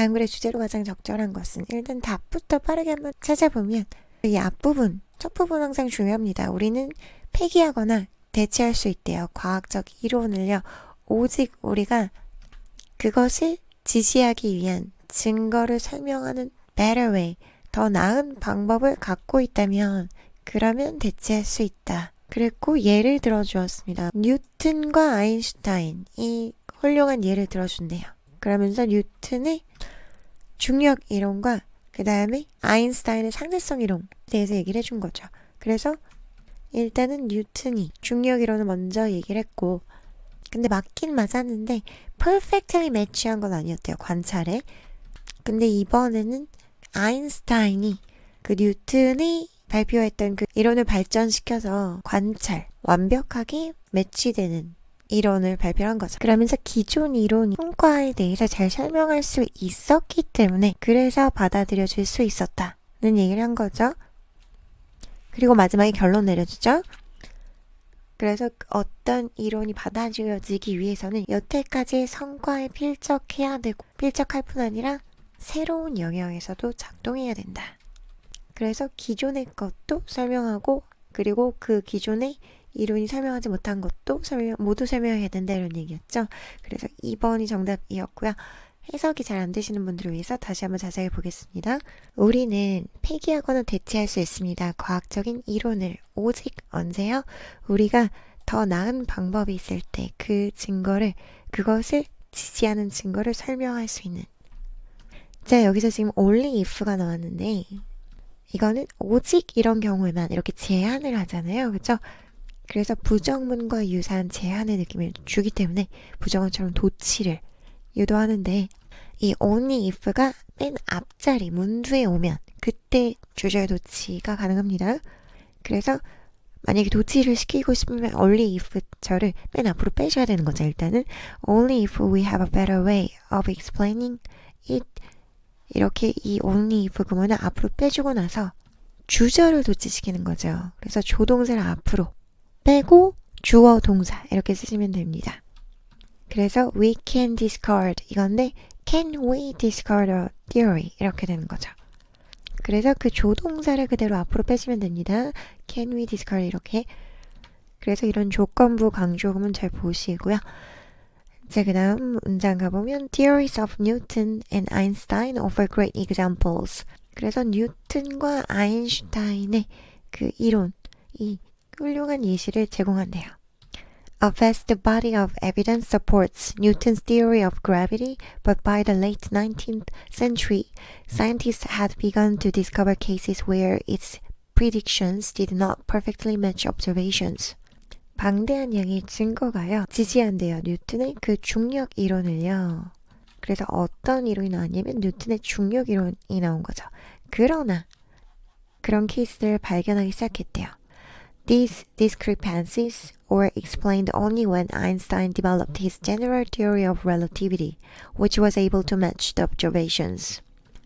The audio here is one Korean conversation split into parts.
다음 글의 주제로 가장 적절한 것은 일단 답부터 빠르게 한번 찾아보면 이 앞부분, 첫 부분 항상 중요합니다. 우리는 폐기하거나 대체할 수 있대요. 과학적 이론을요. 오직 우리가 그것을 지시하기 위한 증거를 설명하는 better way, 더 나은 방법을 갖고 있다면 그러면 대체할 수 있다. 그랬고 예를 들어 주었습니다. 뉴튼과 아인슈타인 이 훌륭한 예를 들어 준대요. 그러면서 뉴튼의 중력 이론과 그 다음에 아인슈타인의 상대성 이론에 대해서 얘기를 해준 거죠. 그래서 일단은 뉴튼이 중력 이론을 먼저 얘기를 했고 근데 맞긴 맞았는데 perfectly match한 건 아니었대요. 관찰에. 근데 이번에는 아인슈타인이 그 뉴튼이 발표했던 그 이론을 발전시켜서 관찰, 완벽하게 매치되는 이론을 발표한 거죠. 그러면서 기존 이론 성과에 대해서 잘 설명할 수 있었기 때문에 그래서 받아들여질 수 있었다는 얘기를 한 거죠. 그리고 마지막에 결론 내려주죠. 그래서 어떤 이론이 받아들여지기 위해서는 여태까지의 성과에 필적해야 되고 필적할 뿐 아니라 새로운 영역에서도 작동해야 된다. 그래서 기존의 것도 설명하고 그리고 그 기존의 이론이 설명하지 못한 것도 설명, 모두 설명해야 된다 이런 얘기였죠. 그래서 2번이 정답이었고요. 해석이 잘 안 되시는 분들을 위해서 다시 한번 자세히 보겠습니다. 우리는 폐기하거나 대체할 수 있습니다. 과학적인 이론을 오직 언제요? 우리가 더 나은 방법이 있을 때 그 증거를 그것을 지지하는 증거를 설명할 수 있는 자 여기서 지금 only if가 나왔는데 이거는 오직 이런 경우에만 이렇게 제한을 하잖아요. 그죠? 그래서 부정문과 유사한 제한의 느낌을 주기 때문에 부정어처럼 도치를 유도하는데 이 only if가 맨 앞자리 문두에 오면 그때 주절 도치가 가능합니다. 그래서 만약에 도치를 시키고 싶으면 only if 절을 맨 앞으로 빼셔야 되는 거죠. 일단은 only if we have a better way of explaining it 이렇게 이 only if 구문을 앞으로 빼주고 나서 주절을 도치시키는 거죠. 그래서 조동사를 앞으로 빼고 주어 동사 이렇게 쓰시면 됩니다. 그래서 we can discard 이건데 can we discard a theory 이렇게 되는 거죠. 그래서 그 조동사를 그대로 앞으로 빼시면 됩니다. can we discard 이렇게 그래서 이런 조건부 강조음은 잘 보시고요. 자, 그 다음 문장 가보면 Theories of Newton and Einstein offer great examples. 그래서 뉴튼과 아인슈타인의 그 이론, 이 훌륭한 예시를 제공한대요. A vast body of evidence supports Newton's theory of gravity, but by the late 19th century, scientists had begun to discover cases where its predictions did not perfectly match observations. 방대한 양의 증거가요, 지지한대요. 뉴튼의 그 중력 이론을요. 그래서 어떤 이론이 나왔냐면 뉴튼의 중력 이론이 나온 거죠. 그러나 그런 케이스를 발견하기 시작했대요. These discrepancies were explained only when Einstein developed his general theory of relativity, which was able to match the observations.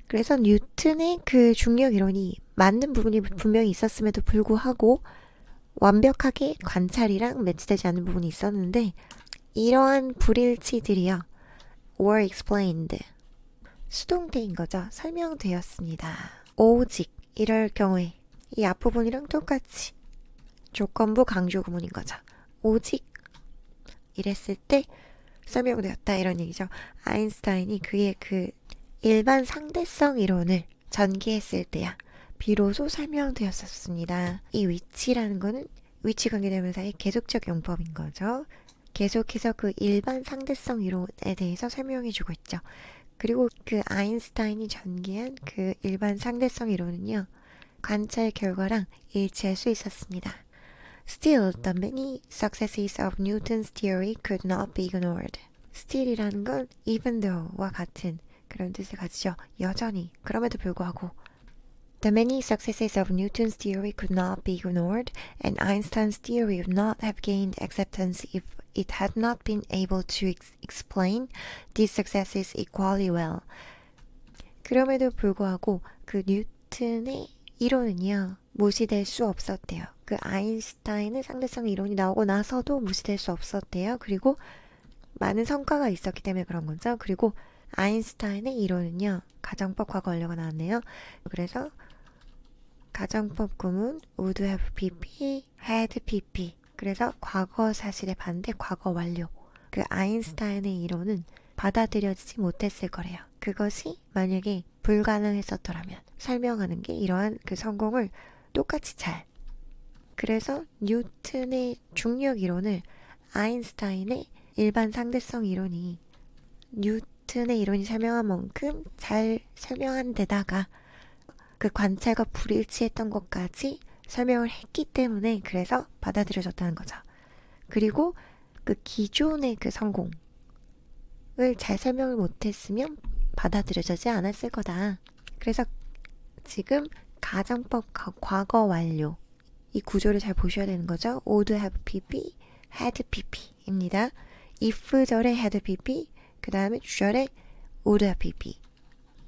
그래서 뉴튼의 그 중력 이론이 맞는 부분이 분명히 있었음에도 불구하고 완벽하게 관찰이랑 매치되지 않는 부분이 있었는데 이러한 불일치들이요. were explained. 수동태인 거죠. 설명되었습니다. 오직 이럴 경우에 이 앞부분이랑 똑같이 조건부 강조 구문인 거죠. 오직 이랬을 때 설명되었다 이런 얘기죠. 아인스타인이 그의 그 일반 상대성 이론을 전개했을 때야 비로소 설명되었었습니다. 이 위치라는 거는 위치 관계대명사의 계속적 용법인 거죠. 계속해서 그 일반 상대성 이론에 대해서 설명해 주고 있죠. 그리고 그 아인스타인이 전개한 그 일반 상대성 이론은요. 관찰 결과랑 일치할 수 있었습니다. Still, the many successes of Newton's theory could not be ignored. Still이라는 건 even though와 같은 그런 뜻을 가지죠. 여전히 그럼에도 불구하고 The many successes of Newton's theory could not be ignored, and Einstein's theory would not have gained acceptance if it had not been able to ex- explain these successes equally well. 그럼에도 불구하고 그 뉴튼의 이론은요 무시될 수 없었대요. 그 아인슈타인의 상대성 이론이 나오고 나서도 무시될 수 없었대요. 그리고 많은 성과가 있었기 때문에 그런 거죠. 그리고 아인슈타인의 이론은요. 가정법 과거 완료가 나왔네요. 그래서 가정법 구문 would have pp, had pp. 그래서 과거 사실의 반대 과거 완료. 그 아인슈타인의 이론은 받아들여지지 못했을 거래요. 그것이 만약에 불가능했었더라면 설명하는 게 이러한 그 성공을 똑같이 잘. 그래서 뉴턴의 중력 이론을 아인슈타인의 일반 상대성 이론이 뉴턴의 이론이 설명한 만큼 잘 설명한 데다가 그 관찰과 불일치했던 것까지 설명을 했기 때문에 그래서 받아들여졌다는 거죠. 그리고 그 기존의 그 성공을 잘 설명을 못했으면 받아들여지지 않았을 거다. 그래서 지금 가정법 과- 과거 완료 이 구조를 잘 보셔야 되는 거죠. would have pp, had pp입니다. if절에 had pp, 그 다음에 주절에 would have pp.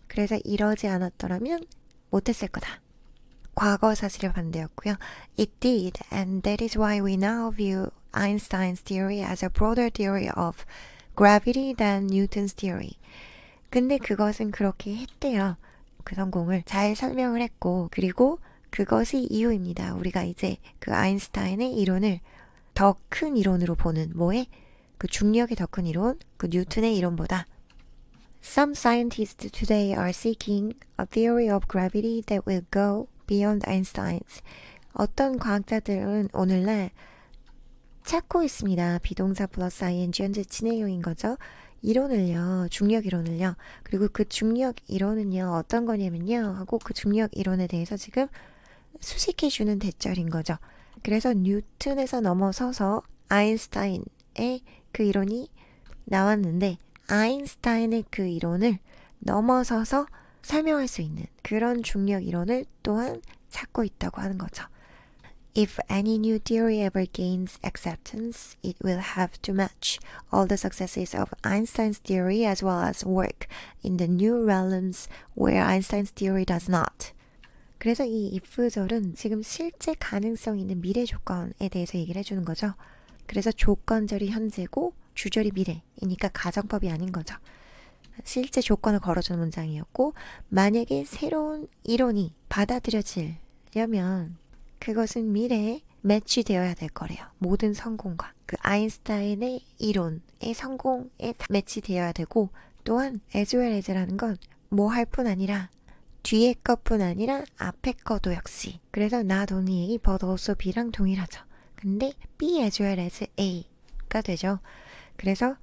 그래서 이러지 않았더라면 못했을 거다. 과거 사실의 반대였고요. It did, and that is why we now view Einstein's theory as a broader theory of gravity than Newton's theory. 근데 그것은 그렇게 했대요. 그 성공을 잘 설명을 했고, 그리고 그것이 이유입니다. 우리가 이제 그 아인슈타인의 이론을 더 큰 이론으로 보는 뭐에? 그 중력의 더 큰 이론, 그 뉴턴의 이론보다 Some scientists today are seeking a theory of gravity that will go beyond Einstein's. 어떤 과학자들은 오늘날 찾고 있습니다. 비동사 플러스 ing 현재 진행형인 거죠. 이론을요, 중력 이론을요. 그리고 그 중력 이론은요, 어떤 거냐면요. 하고 그 중력 이론에 대해서 지금 수식해주는 대절인 거죠. 그래서 뉴턴에서 넘어서서 아인슈타인의 그 이론이 나왔는데, 아인슈타인의 그 이론을 넘어서서 설명할 수 있는 그런 중력 이론을 또한 찾고 있다고 하는 거죠. If any new theory ever gains acceptance, it will have to match all the successes of Einstein's theory as well as work in the new realms where Einstein's theory does not. 그래서 이 if절은 지금 실제 가능성 있는 미래 조건에 대해서 얘기를 해주는 거죠. 그래서 조건절이 현재고 주절이 미래이니까 가정법이 아닌 거죠. 실제 조건을 걸어주는 문장이었고 만약에 새로운 이론이 받아들여지려면 그것은 미래에 매치되어야 될 거래요. 모든 성공과 그 아인슈타인의 이론의 성공에 매치되어야 되고 또한 well as라는 건 뭐 할 뿐 아니라 뒤에 것뿐 아니라 앞에 것도 역시 그래서 not only but also B랑 동일하죠. 근데 B as well as A가 되죠. 그래서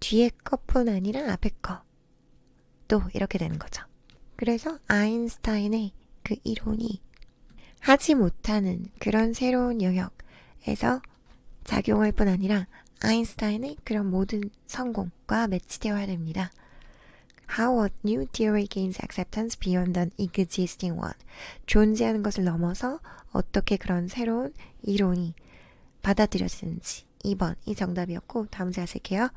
뒤에 것뿐 아니라 앞에 것도 이렇게 되는 거죠. 그래서 아인슈타인의 그 이론이 하지 못하는 그런 새로운 영역에서 작용할 뿐 아니라 아인슈타인의 그런 모든 성공과 매치되어야 됩니다. How a new theory gains acceptance beyond an existing one. 존재하는 것을 넘어서 어떻게 그런 새로운 이론이 받아들여지는지. 2번 이 정답이었고 다음 문제 하실게요.